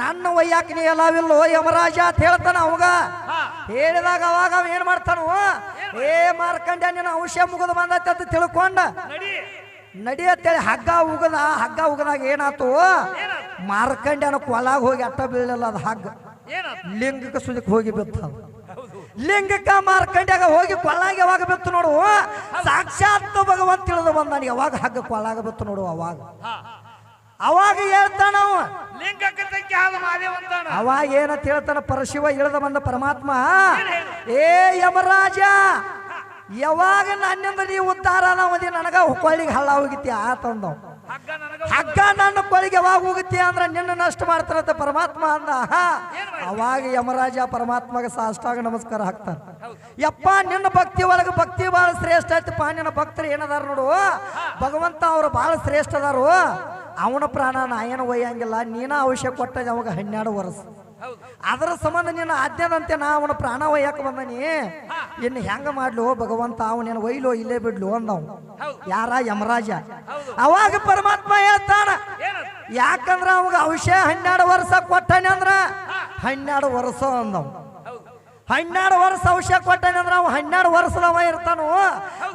ನನ್ನ ಒಯ್ಯಾಕ ನೀ ಎಲ್ಲವಿಲ್ಲೋ ಯಮರಾಜ ಅಂತ ಹೇಳ್ತಾನ ಅವಾಗ. ಹೇಳಿದಾಗ ಅವಾಗ ಅವ ಏನ್ ಮಾಡ್ತಾನು? ಏ ಮಾರ್ಕಂಡ್ಯ ನಿನ್ನ ಅಂಶ ಮುಗಿದು ಬಂದೈತೆ ಅಂತ ತಿಳ್ಕೊಂಡ. ನಡಿಯತ್ತೇಳಿ. ಹಗ್ಗ ಉಗದ ಹಗ್ಗ ಉಗದಾಗ ಏನಾತು ಏನಾಯ್ತು? ಮಾರ್ಕಂಡ್ಯನ ಕೊಲಾಗ ಹೋಗಿ ಅಟ್ಟ ಬೀಳಲ್ಲ ಅದು ಹಗ್ಗ. ಲಿಂಗಕ ಲಿಂಗಕ್ಕೆ ಸುದಕ್ಕೆ ಹೋಗಿ ಬಿತ್ತ ಲಿಂಗಕ್ಕ ಮಾರ್ಕಂಡ್ಯಾಗ ಹೋಗಿ ಕೊಲಾಗ ಯಾವಾಗ ಬಿತ್ತು ನೋಡು? ಸಾಕ್ಷಾತ್ ಭಗವಂತ ತಿಳಿದು ಬಂದಾನ ಯಾವಾಗ ಹಗ್ಗ ಕೊಲಾಗ ಬಿತ್ತು ನೋಡು ಅವಾಗ. ಅವಾಗ ಹೇಳ್ತಾನ ಅವಾಗ ಏನಂತ ಹೇಳ್ತಾನ? ಪರಶಿವ ಇಳಿದ ಬಂದ ಪರಮಾತ್ಮ ಏ ಯಮರಾಜ ಯಾವಾಗ ನನ್ನಿಂದ ನೀ ಉದ್ಧಾರ ನಾವದಿ ನನಗ ಕೊಳ್ಳಿಗೆ ಹಳ್ಳ ಹೋಗಿತ್ತಿ ಆತಂದ ಹಗ್ಗ ನನ್ನ ಕೊಳಿಗೆ ಯಾವಾಗ ಹೋಗುತ್ತೆ ಅಂದ್ರೆ ನಿನ್ನ ನಷ್ಟ ಮಾಡ್ತಾರಂತ ಪರಮಾತ್ಮ ಅಂದ. ಅವಾಗ ಯಮರಾಜ ಪರಮಾತ್ಮಗೆ ಸಾಷ್ಟಾಗ ನಮಸ್ಕಾರ ಹಾಕ್ತಾರ ಯಪ್ಪ ನಿನ್ನ ಭಕ್ತಿ ಒಳಗೆ ಭಕ್ತಿ ಬಹಳ ಶ್ರೇಷ್ಠ ಐತಪ್ಪ ನಿನ್ನ ಭಕ್ತರು ಏನದಾರ ನೋಡು. ಭಗವಂತ ಅವ್ರು ಬಹಳ ಶ್ರೇಷ್ಠ ಅದಾರು. ಅವನ ಪ್ರಾಣ ನಾ ಏನು ಒಯ್ಯಂಗಿಲ್ಲ. ನೀನ ಅವಶ್ಯ ಕೊಟ್ಟದ ಅವಾಗ ಹನ್ನೆರಡು ವರ್ಷ. ಅದರ ಸಂಬಂಧ ನಿನ್ನ ಆಜ್ಞದಂತೆ ನಾ ಅವನ ಪ್ರಾಣ ಒಯ್ಯಕ್ಕೆ ಬಂದನಿ. ಇನ್ನು ಹೆಂಗ ಮಾಡ್ಲು? ಭಗವಂತ ಅವನೇನು ಒಯ್ಲು, ಇಲ್ಲೇ ಬಿಡ್ಲು ಅಂದವ್. ಯಾರ? ಯಮರಾಜ. ಅವಾಗ ಪರಮಾತ್ಮ ಹೇಳ್ತಾನ, ಯಾಕಂದ್ರ ಅವಾಗ ಔಷಧ ಹನ್ನೆರಡು ವರ್ಷ ಕೊಟ್ಟನೆ ಅಂದ್ರ ಹನ್ನೆರಡು ವರ್ಷ ಅಂದವ್. ಹನ್ನೆರಡು ವರ್ಷ ಔಷಧ ಕೊಟ್ಟನೆ ಅಂದ್ರ ಅವ ಹನ್ನೆರಡು ವರ್ಷದವ ಇರ್ತಾನು?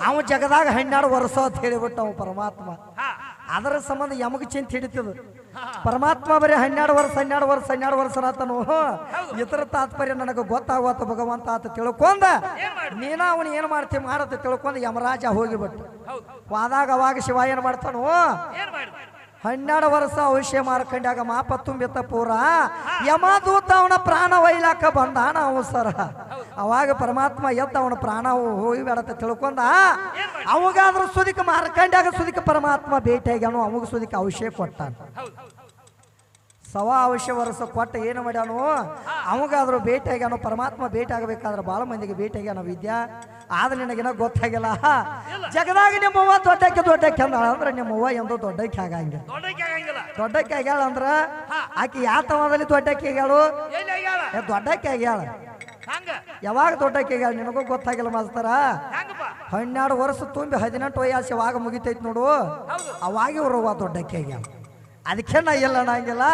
ಅವ ಜಗದಾಗ ಹನ್ನೆರಡು ವರ್ಷ ಅಂತ ಹೇಳಿಬಿಟ್ಟ ಅವ ಪರಮಾತ್ಮ. ಅದರ ಸಂಬಂಧ ಯಮಗ ಚಿಂತೆ ಹಿಡಿತದ. ಪರಮಾತ್ಮ ಬರೀ ಹನ್ನೆರಡು ವರ್ಷ ಹನ್ನೆರಡು ವರ್ಷ ಹನ್ನೆರಡು ವರ್ಷ ಆತನು. ಇತರ ತಾತ್ಪರ್ಯ ನನಗೆ ಗೊತ್ತಾಗುವತ್ತ ಭಗವಂತ ಆತ ತಿಳ್ಕೊಂಡ. ನೀನ ಅವನು ಏನು ಮಾಡ್ತಿ ಮಾಡತ್ತ ತಿಳ್ಕೊಂಡು ಯಮರಾಜ ಹೋಗಿಬಿಟ್ಟು. ವಾದಾಗ ಅವಾಗ ಶಿವ ಏನು ಮಾಡ್ತಾನೋ? ಹನ್ನೆರಡು ವರ್ಷ ಔಷಧ ಮಾರ್ಕಂಡ್ಯಾಗ ಮಾಪ ತುಂಬಿತ್ತ ಪೂರ. ಯಮದೂತ ಅವನ ಪ್ರಾಣ ಒಯ್ಲಾಕ ಬಂದಾನ ಅವ ಸರ ಅವಾಗ ಪರಮಾತ್ಮ ಎದ್ದ ಅವನ ಪ್ರಾಣ ಹೋಗಿ ಬೇಡತ್ತ ತಿಳ್ಕೊಂಡ. ಅವಾಗಾದ್ರೂ ಸುದಿಕ ಮಾರ್ಕಂಡ್ಯಾಗ ಸುದಿಕ ಪರಮಾತ್ಮ ಭೇಟಿಯಾಗ್ಯಾನು, ಅವಾಗ ಸುದಿಕ ಔಷಧ ಕೊಟ್ಟಾನ. ಸವಾ ಅವಶ್ಯ ವರ್ಷ ಕೊಟ್ಟ ಏನು ಮಾಡ್ಯಾನು ಭೇಟಿ ಭೇಟಿಯಾಗ್ಯಾನು ಪರಮಾತ್ಮ ಭೇಟಿ ಆಗಬೇಕಾದ್ರೆ ಭಾಳ ಮಂದಿಗೆ ಭೇಟಿಯಾಗ್ಯಾನ ವಿದ್ಯಾ. ಆದ್ರೆ ನಿನಗಿನ ಗೊತ್ತಾಗಿಲ್ಲ. ಜಗದಾಗ ನಿಮ್ಮವ್ವ ದೊಡ್ಡಕ್ಕೆ ದೊಡ್ಡಕ್ಕೆ ಅಂದಾಳ ಅಂದ್ರೆ ನಿಮ್ಮವ್ವ ಎಂದು ದೊಡ್ಡಕ್ಕೆ ಆಗಂಗಿಲ್ಲ. ದೊಡ್ಡಕ್ಕೆ ಆಗ್ಯಾಳ ಅಂದ್ರ ಆಕಿ ಯಾವ ತವದಲ್ಲಿ ದೊಡ್ಡಕ್ಕೆ ಆಗ್ಯಾಳು? ದೊಡ್ಡಕ್ಕೆ ಆಗ್ಯಾಳ. ಹಂಗ? ಯಾವಾಗ ದೊಡ್ಡಕ್ಕೆ ಆಗ್ಯಾಳ ನಿನಗೂ ಗೊತ್ತಾಗಿಲ್ಲ ಮಾಸ್ತರ? ಹನ್ನೆರಡು ವರ್ಷ ತುಂಬಿ ಹದಿನೆಂಟು ವಯಸ್ಸು ಯಾವಾಗ ಮುಗಿತೈತಿ ನೋಡು. ಅವಾಗ ಇವ್ರವ್ವ ದೊಡ್ಡಕ್ಕೆ ಆಗ್ಯಾಳ. ಅದಕ್ಕೆ ನಾ ಎಲ್ಲ ಅನ್ನಂಗಿಲ್ಲ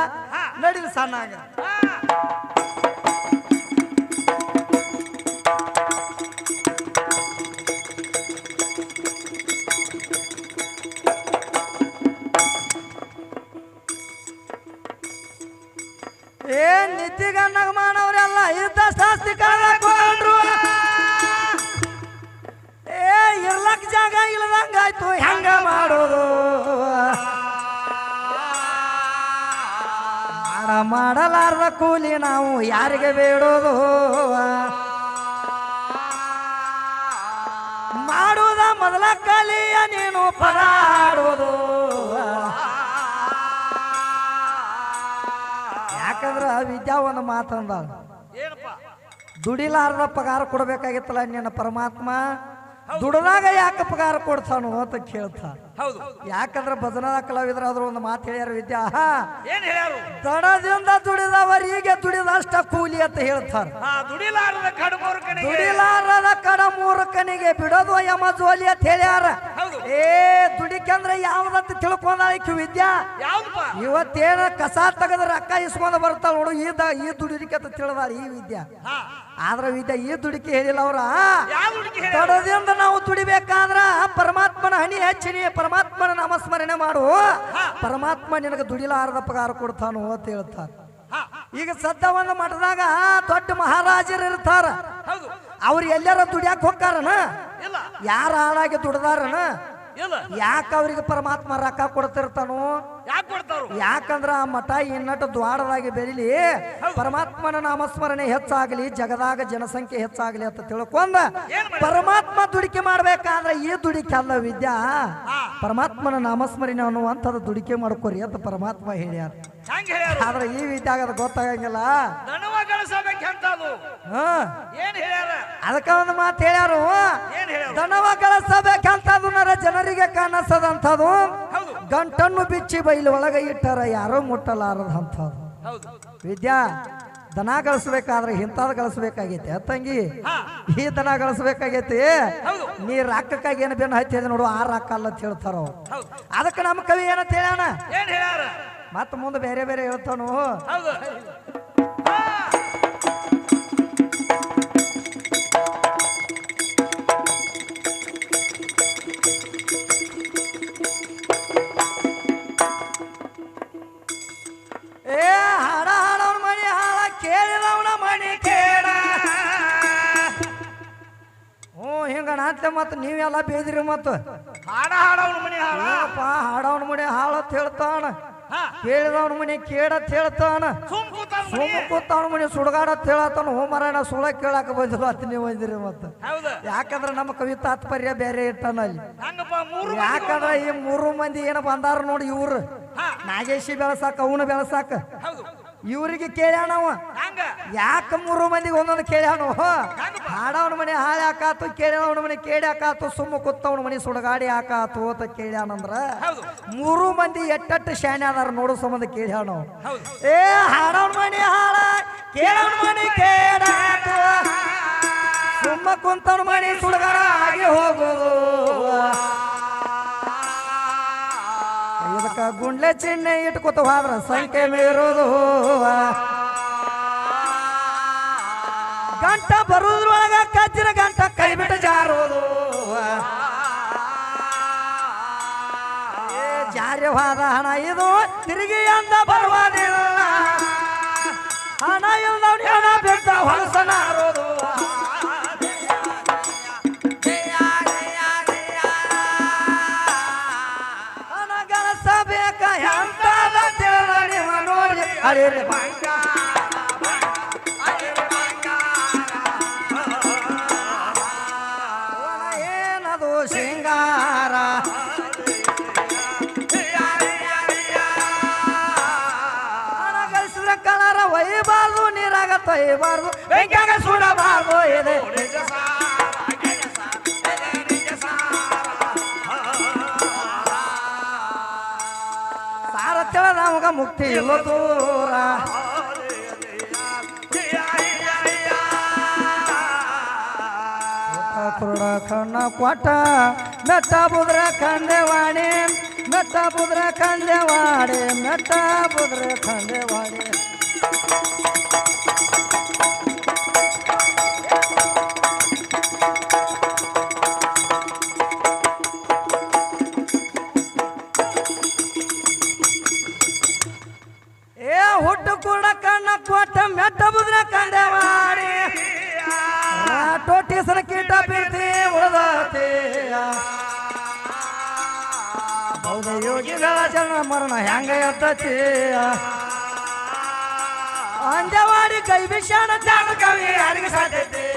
ನಡೀಲಿ ಸಣ್ಣ ಆಗ ಹಾ. ಏ ನಿದ್ದಿಗಣ್ಣಗ ಮಾಡವ್ರೆಲ್ಲ ಇದ್ದ ಶಾಸ್ತಿ ಕಳ್ಕೊಂಡ್ರು ಏ ಇರ್ಲಕ್ ಜಾಗ ಇಲ್ಲದಂಗಾಯ್ತು ಹೆಂಗ ಮಾಡೋದು? ಮಾಡಲಾರ್ದ ಕೂಲಿ ನಾವು ಯಾರಿಗೆ ಬೇಡೋದು? ಮಾಡುವುದ ಮೊದಲ ಕಲಿಯ ನೀನು ಪದ ಯಾಕಂದ್ರೆ ವಿದ್ಯಾ ಒಂದು ಮಾತಂದ. ದುಡಿಲಾರ್ದ ಪಗಾರ ಕೊಡಬೇಕಾಗಿತ್ತಲ್ಲ ನಿನ್ನ ಪರಮಾತ್ಮ? ದುಡ್ದಾಗ ಯಾಕೆ ಪಗಾರ ಕೊಡ್ತಾನು ಅಂತ ಕೇಳ್ತಾ. ಹೌದು. ಯಾಕಂದ್ರ ಭಜನಾ ಕಲಾವಿದ್ರ ಅದ್ರ ಒಂದು ಮಾತು ಹೇಳ್ಯಾರ ವಿದ್ಯಾ ಏನ್ ಹೇಳ್ಯಾರು? ದಡದಿಂದ ದುಡಿದವರಿಗೆ ದುಡಿದಷ್ಟ ಕೂಲಿ ಅಂತ ಹೇಳ್ತಾರ. ದುಡಿಲಾರದ ಕಡುಮೂರು ಕಣಿಗೆ. ದುಡಿಲಾರದ ಮೂರ್ಖನಿಗೆ ಬಿಡೋದು ಯಮ ಜೋಲಿ ಅಂತ ಹೇಳ್ಯಾರ. ಏ ಏ ದುಡಿಕಂದ್ರ ಯಾವ್ದಂತ ತಿಳ್ಕೊಂಡ ಈಕಿ ವಿದ್ಯಾ ಯಾವ್ದಪ್ಪ? ಇವತ್ತೇನ ಕಸ ತೆಗೆದ ರೊಕ್ಕ ಇಸ್ಕೊಂಡ್ ಬರ್ತಾಳ ನೋಡು ಈ ದ ಈ ದುಡಿದಿಕ್ಕೆ ಅಂತ ತಿಳಿದಾರ ಈ ವಿದ್ಯಾ. ಹಾ. ಆದ್ರ ವಿದ್ಯಾ ಈ ದುಡಿಕೆ ಹೇಳಿಲ್ಲ ಅವ್ರ. ಯಾವ ಹುಡುಗಿ ಹೇಳ್ಯಾರು ತಡದಿಂದ ನಾವು ದುಡಿಬೇಕಾದ್ರ ಪರಮಾತ್ಮನ ಹನಿ ಹೆಚ್ಚಿನಿ ಪರಮಾತ್ಮನ ನಾಮಸ್ಮರಣೆ ಮಾಡು. ಪರಮಾತ್ಮ ನಿನಗೆ ದುಡಿಲಾರದ ಪಗಾರ ಕೊಡ್ತಾನು ಅಂತ ಹೇಳ್ತಾರ ಈಗ ಸದ್ದ ಒಂದು ಮಠದಾಗ ದೊಡ್ಡ ಮಹಾರಾಜರು ಇರ್ತಾರ. ಹೌದು. ಅವ್ರು ಎಲ್ಲಾರ ದುಡಿಯಾಕ ಹೋಗ್ತಾರನ? ಇಲ್ಲ. ಯಾರ ಹಾಳಾಗಿ ದುಡ್ದಾರನ? ಇಲ್ಲ. ಯಾಕ ಅವ್ರಿಗೆ ಪರಮಾತ್ಮ ರೊಕ್ಕ ಕೊಡ್ತಿರ್ತಾನು? ಯಾಕೆ ಕೊಡ್ತಾರು ಯಾಕಂದ್ರ ಆ ಮಠ ಇನ್ನಟ್ಟು ದ್ವಾರದಾಗಿ ಬೆಳಿಲಿ ಪರಮಾತ್ಮನ ನಾಮಸ್ಮರಣೆ ಹೆಚ್ಚಾಗಲಿ ಜಗದಾಗ ಜನಸಂಖ್ಯೆ ಹೆಚ್ಚಾಗಲಿ ಅಂತ ತಿಳ್ಕೊಂಡ ಪರಮಾತ್ಮ ದುಡಿಕೆ ಮಾಡ್ಬೇಕಾದ್ರೆ ಈ ದುಡಿಕೆ ಅಲ್ಲ ವಿದ್ಯಾ. ಪರಮಾತ್ಮನ ನಾಮಸ್ಮರಣೆ ಅನ್ನುವಂಥದ್ದು ದುಡಿಕೆ ಮಾಡ್ಕೊರಿ ಅಂತ ಪರಮಾತ್ಮ ಹೇಳ್ಯಾರ. ಆದ್ರೆ ಈ ವಿದ್ಯಾಗ ಅದು ಗೊತ್ತಾಗಂಗಿಲ್ಲ ಹಾ. ಏನ್ ಹೇಳ್ಯಾರ? ಅದಕ್ಕ ಒಂದು ಮಾತು ಹೇಳ್ಯಾರು. ಏನ್ ಹೇಳ್ಯಾರು? ದನವ ಗಳಿಸಬೇಕಂತದು ನರ ಜನರಿಗೆ ಕಾಣಿಸದಂಥದ್ದು ಗಂಟನ್ನು ಬಿಚ್ಚಿ ಬೈಲು ಒಳಗೆ ಇಟ್ಟಾರ ಯಾರೋ ಮುಟ್ಟಲಾರದಂಥದ್ದು ವಿದ್ಯಾ ದನ ಗಳಿಸ್ಬೇಕಾದ್ರೆ ಇಂಥದ್ದು ಗಳಿಸ್ಬೇಕಾಗೈತಿ ತಂಗಿ? ಹಾ. ಈ ದನ ಗಳಿಸ್ಬೇಕಾಗೈತಿ. ನೀ ರೊಕ್ಕಕ್ಕಾಗಿ ಏನು ಬೆನ್ನು ಹತ್ತಿದ ನೋಡು ಆ ರೊಕ್ಕ ಅಲ್ಲ ಅಂತ ಹೇಳ್ತಾರ. ಅದಕ್ಕೆ ನಮ್ಮ ಕವಿ ಏನಂತ ಹೇಳ್ಯಾನ? ಹೇಳ್ಯಾರ? ಮತ್ತೆ ಮುಂದೆ ಬೇರೆ ಬೇರೆ ಹೇಳ್ತಾನು. ನಾಟ್ಯ ಮತ್ತೆ ನೀವೆಲ್ಲ ಬೇದಿರಿ ಮತ್ತು ಹಾಡ ಹಾಡವನ ಮನೆ ಹಾಡ. ಹಾಡವ್ನ ಹಾಡವನ ಮಣಿ ಹಾಳ ಅಂತ ಹೇಳ್ತಾನ. ಕೇಳಿದವನ ಮನೆ ಕೇಡತ್ ಹೇಳ್ತಾನ. ಮನೆ. ಸುಮ್ಮ ಕೂತವನ ಮಣಿ ಸುಡಗಾಡತ್ ಹೇಳತ್ತಾನ. ಹೋ ಮರಾಯಣ ಸುಳ ಕೇಳಾಕ ಬಂದಿಲ್ಲ ಅತ್ ನೀವು ಬಂದಿರಿ ಮತ್ತೆ ಯಾಕಂದ್ರೆ ನಮ್ಮ ಕವಿ ತಾತ್ಪರ್ಯ ಬೇರೆ ಇರ್ತಾನ ಅಲ್ಲಿ. ಯಾಕಂದ್ರ ಈ ಮೂರು ಮಂದಿ ಏನ ಬಂದಾರ ನೋಡಿ ಇವ್ರು. ನಾಗೇಶಿ ಬೆಳಸಾಕ ಅವನು ಬೆಳಸಾಕ. ಇವ್ರಿಗೆ ಕೇಳ್ಯಾಣವ ಯಾಕ ಮೂರು ಮಂದಿಗೆ ಒಂದೊಂದು ಕೇಳ್ಯಾನು ಹಾಡವನ ಮನೆ ಹಾಳು ಹಾಕಾತು ಕೇಳ್ಯಾವನ ಮನೆ ಕೇಳಿ ಹಾಕಾತು ಸುಮ್ಮ ಕುತ್ತವನ ಮನೆ ಸುಡಗಾಡಿ ಹಾಕಾತು ಅಂತ ಕೇಳ್ಯಾನಂದ್ರ ಮೂರು ಮಂದಿ ಎಟ್ಟೆಟ್ಟು ಶಾಣೆ ಅದಾರ ನೋಡೋ ಸಂಬಂಧ ಕೇಳ್ಯಾನ ಏ ಹಾಡವನ ಮನೆ ಹಾಳ ಕೇಳವನ ಮನೆ ಕೇಳಾತು ಸುಮ್ಮ ಕುಂತವನ ಮನೆ ಸುಡಗಾಡ ಆಗಿ ಹೋಗೋದು ಗುಂಡ್ಲೆ ಚಿಹ್ನೆ ಇಟ್ಕೊತ ಹೋದ್ರ ಸಂಖ್ಯೆ ಮೀರೋದು ಗಂಟ ಬರುದ್ರೊಳಗ ಕಜ್ಜಿನ ಗಂಟ ಕೈ ಬಿಟ್ಟು ಜಾರೋದು ಜಾರ್ಯವಾದ ಹಣ ಇದು, ತಿರುಗಿ ಅಂದ ಬರುವುದಿಲ್ಲ. ಹಣ ಇಲ್ದವ್ನಿ ಹಣ ಬಿಟ್ಟ ಹೊಲಸನಾರೋದು ಹಣ ನೋಡಿ ಅರೆ ಏನದು ಶೃಂಗಾರ ಹಣ ಗಳಿಸಿದ್ರೆ ಕಲರ ಒಯ್ಯಬಾರ್ದು ನೀರಾಗ ತೊಯ್ಯಬಾರ್ದು ಬೆಂಕಿಯಾಗ ಸುಡಬಾರ್ದು ಇದೆ ನಮಗ ಮುಕ್ತಿ ಇಲ್ಲ ದೂರ. ಕುರುಡ ಕಣ್ಣ ಕೊಟ್ಟ ಮೆತ್ತ ಬುದ್ರ ಖಂಡೆವಾಣಿ ಮೆತ್ತ ಬುದ್ರ ಖಂಡೆವಾಡಿ ಮೆತ್ತ ಬುದ್ರ ಖಂಡೆವಾಡಿ ಹುಟ್ಟು ಕೂಡ ಕಣ್ಣ ಕೊಟ್ಟ ಮೆಟ್ಟ ಬುದ್ರ ಖಂಡೆವಾಡಿ ಟೋಟೀಸರ ಕೀಟ ಬೀಳ್ತಿ ಬೌದ್ಧ ಯೋಗಿಗಳ ಜನ ಮರಣ ಹೆಂಗ ಎತ್ತತಿ? ಅಂಜವಾಡಿ ಕೈ ಕವಿ ಅರಿಗೆ ಕವಿಯ